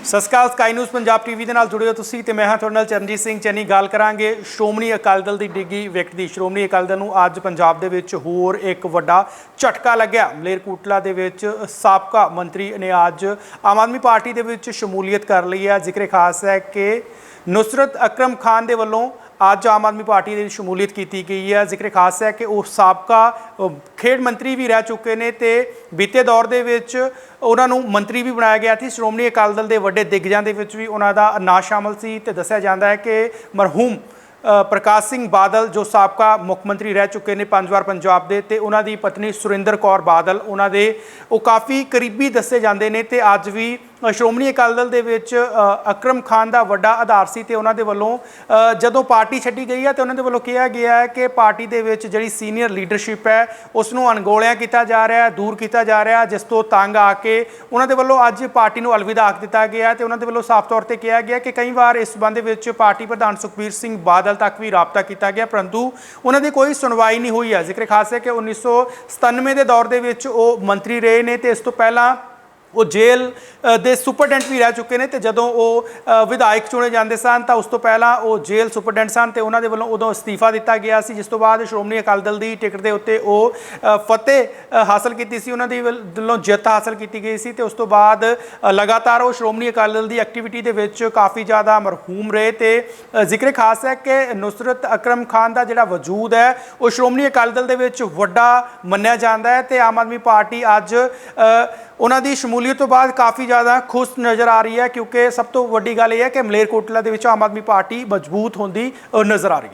ਸਤਿ ਸ਼੍ਰੀ ਅਕਾਲ ਸਕਾਈ ਨਿਊਜ਼ ਪੰਜਾਬ ਟੀਵੀ ਦੇ ਨਾਲ ਜੁੜੇ ਹੋ ਤੁਸੀਂ ਤੇ ਮੈਂ ਹਾਂ ਤੁਹਾਡੇ ਨਾਲ ਚਰਨਜੀਤ ਸਿੰਘ ਚੰਨੀ ਗੱਲ ਕਰਾਂਗੇ। ਸ਼੍ਰੋਮਣੀ ਅਕਾਲੀ ਦਲ ਦੀ ਡਿੱਗੀ ਵਿਅਕਤੀ ਸ਼੍ਰੋਮਣੀ ਅਕਾਲੀ ਦਲ ਨੂੰ ਅੱਜ ਪੰਜਾਬ ਦੇ ਵਿੱਚ ਹੋਰ ਇੱਕ ਵੱਡਾ ਝਟਕਾ ਲੱਗਿਆ। ਮਲੇਰਕੋਟਲਾ ਦੇ ਵਿੱਚ ਸਾਬਕਾ ਮੰਤਰੀ ਨੇ ਅੱਜ ਆਮ ਆਦਮੀ ਪਾਰਟੀ ਦੇ ਵਿੱਚ ਸ਼ਮੂਲੀਅਤ ਕਰ ਲਈ ਹੈ। ਜ਼ਿਕਰ ਖਾਸ ਹੈ ਕਿ ਨੁਸਰਤ ਅਕਰਮ ਖਾਨ ਦੇ ਵੱਲੋਂ ਅੱਜ ਆਮ ਆਦਮੀ ਪਾਰਟੀ ਦੇ ਸ਼ਮੂਲੀਅਤ ਕੀਤੀ ਗਈ ਹੈ। ਜ਼ਿਕਰ ਖਾਸ ਹੈ ਕਿ ਉਹ ਸਾਬਕਾ ਖੇਡ ਮੰਤਰੀ ਵੀ ਰਹਿ ਚੁੱਕੇ ਨੇ ਤੇ ਬੀਤੇ ਦੌਰ ਦੇ ਵਿੱਚ ਉਹਨਾਂ ਨੂੰ ਮੰਤਰੀ ਵੀ ਬਣਾਇਆ ਗਿਆ ਸੀ। ਸ਼੍ਰੋਮਣੀ ਅਕਾਲੀ ਦਲ ਦੇ ਵੱਡੇ ਦਿਗਜਾਂ ਦੇ ਵਿੱਚ ਵੀ ਉਹਨਾਂ ਦਾ ਨਾਂ ਸ਼ਾਮਲ ਸੀ ਤੇ ਦੱਸਿਆ ਜਾਂਦਾ ਹੈ ਕਿ ਮਰਹੂਮ ਪ੍ਰਕਾਸ਼ ਸਿੰਘ ਬਾਦਲ ਜੋ ਸਾਬਕਾ ਮੁੱਖ ਮੰਤਰੀ ਰਹਿ ਚੁੱਕੇ ਨੇ ਪੰਜ ਵਾਰ ਪੰਜਾਬ ਦੇ ਤੇ ਉਹਨਾਂ ਦੀ ਪਤਨੀ ਸੁਰਿੰਦਰ ਕੌਰ ਬਾਦਲ, ਉਹਨਾਂ ਦੇ ਉਹ ਕਾਫੀ ਕਰੀਬੀ ਦੱਸੇ ਜਾਂਦੇ ਨੇ ਤੇ ਅੱਜ ਵੀ ਸ਼੍ਰੋਮਣੀ ਅਕਾਲੀ ਦਲ ਦੇ ਵਿੱਚ ਅਕਰਮ ਖਾਨ ਦਾ ਵੱਡਾ ਆਧਾਰ ਸੀ ਤੇ ਉਹਨਾਂ ਦੇ ਵੱਲੋਂ ਜਦੋਂ ਪਾਰਟੀ ਛੱਡੀ ਗਈ ਹੈ ਤੇ ਉਹਨਾਂ ਦੇ ਵੱਲੋਂ ਕਿਹਾ ਗਿਆ ਹੈ ਕਿ ਪਾਰਟੀ ਦੇ ਵਿੱਚ ਜਿਹੜੀ ਸੀਨੀਅਰ ਲੀਡਰਸ਼ਿਪ ਹੈ ਉਸ ਨੂੰ ਅਣਗੋਲਿਆ ਕੀਤਾ ਜਾ ਰਿਹਾ ਹੈ, ਦੂਰ ਕੀਤਾ ਜਾ ਰਿਹਾ ਜਿਸ ਤੋਂ ਤੰਗ ਆ ਕੇ ਉਹਨਾਂ ਦੇ ਵੱਲੋਂ ਅੱਜ ਪਾਰਟੀ ਨੂੰ ਅਲਵਿਦਾ ਆਖ ਦਿੱਤਾ ਗਿਆ ਹੈ ਤੇ ਉਹਨਾਂ ਦੇ ਵੱਲੋਂ ਸਾਫ਼ ਤੌਰ ਤੇ ਕਿਹਾ ਗਿਆ ਕਿ ਕਈ ਵਾਰ ਇਸ ਸੰਬੰਧ ਵਿੱਚ ਪਾਰਟੀ ਪ੍ਰਧਾਨ ਸੁਖਬੀਰ ਸਿੰਘ ਬਾਦਲ ਤੱਕ ਵੀ ਰਾਬਤਾ ਕੀਤਾ ਗਿਆ, ਪਰੰਤੂ ਉਹਨਾਂ ਦੀ ਕੋਈ ਸੁਣਵਾਈ ਨਹੀਂ ਹੋਈ ਹੈ। ਜ਼ਿਕਰ ਖਾਸ ਹੈ ਕਿ 1997 ਦੇ ਦੌਰ ਦੇ ਵਿੱਚ ਉਹ ਮੰਤਰੀ ਰਹੇ ਨੇ ਤੇ ਇਸ ਤੋਂ ਪਹਿਲਾਂ ਉਹ ਜੇਲ੍ਹ ਦੇ ਸੁਪਰਡੈਂਟ ਵੀ ਰਹਿ ਚੁੱਕੇ ਨੇ ਤੇ ਜਦੋਂ ਉਹ ਵਿਧਾਇਕ ਚੁਣੇ ਜਾਂਦੇ ਸਨ ਤਾਂ ਉਸ ਤੋਂ ਪਹਿਲਾਂ ਉਹ ਜੇਲ੍ਹ ਸੁਪਰਡੈਂਟ ਸਨ ਤੇ ਉਹਨਾਂ ਦੇ ਵੱਲੋਂ ਉਦੋਂ ਅਸਤੀਫਾ ਦਿੱਤਾ ਗਿਆ ਸੀ, ਜਿਸ ਤੋਂ ਬਾਅਦ ਸ਼੍ਰੋਮਣੀ ਅਕਾਲੀ ਦਲ ਦੀ ਟਿਕਟ ਦੇ ਉੱਤੇ ਉਹ ਫਤਿਹ ਹਾਸਲ ਕੀਤੀ ਸੀ। ਉਹਨਾਂ ਦੀ ਵੱਲੋਂ ਜਿੱਤ ਹਾਸਲ ਕੀਤੀ ਗਈ ਸੀ ਤੇ ਉਸ ਤੋਂ ਬਾਅਦ ਲਗਾਤਾਰ ਉਹ ਸ਼੍ਰੋਮਣੀ ਅਕਾਲੀ ਦਲ ਦੀ ਐਕਟੀਵਿਟੀ ਦੇ ਵਿੱਚ ਕਾਫੀ ਜ਼ਿਆਦਾ ਮਰਹੂਮ ਰਹੇ ਤੇ ਜ਼ਿਕਰ ਖਾਸ ਹੈ ਕਿ ਨੁਸਰਤ ਅਕਰਮ ਖਾਨ ਦਾ ਜਿਹੜਾ ਵਜੂਦ ਹੈ, ਉਹ ਸ਼੍ਰੋਮਣੀ ਅਕਾਲੀ ਦਲ ਦੇ ਵਿੱਚ ਵੱਡਾ ਮੰਨਿਆ ਜਾਂਦਾ ਹੈ ਤੇ ਆਮ ਆਦਮੀ ਪਾਰਟੀ ਅੱਜ ਉਹਨਾਂ ਦੀ ਸ਼ਮੂਲੀਅਤ ਤੋਂ ਬਾਅਦ ਕਾਫੀ ਜ਼ਿਆਦਾ ਖੁਸ਼ ਨਜ਼ਰ ਆ ਰਹੀ ਹੈ, ਕਿਉਂਕਿ ਸਭ ਤੋਂ ਵੱਡੀ ਗੱਲ ਇਹ ਹੈ ਕਿ ਮਲੇਰਕੋਟਲਾ ਦੇ ਵਿੱਚ ਆਮ ਆਦਮੀ ਪਾਰਟੀ ਮਜ਼ਬੂਤ ਹੁੰਦੀ ਨਜ਼ਰ ਆ ਰਹੀ ਹੈ।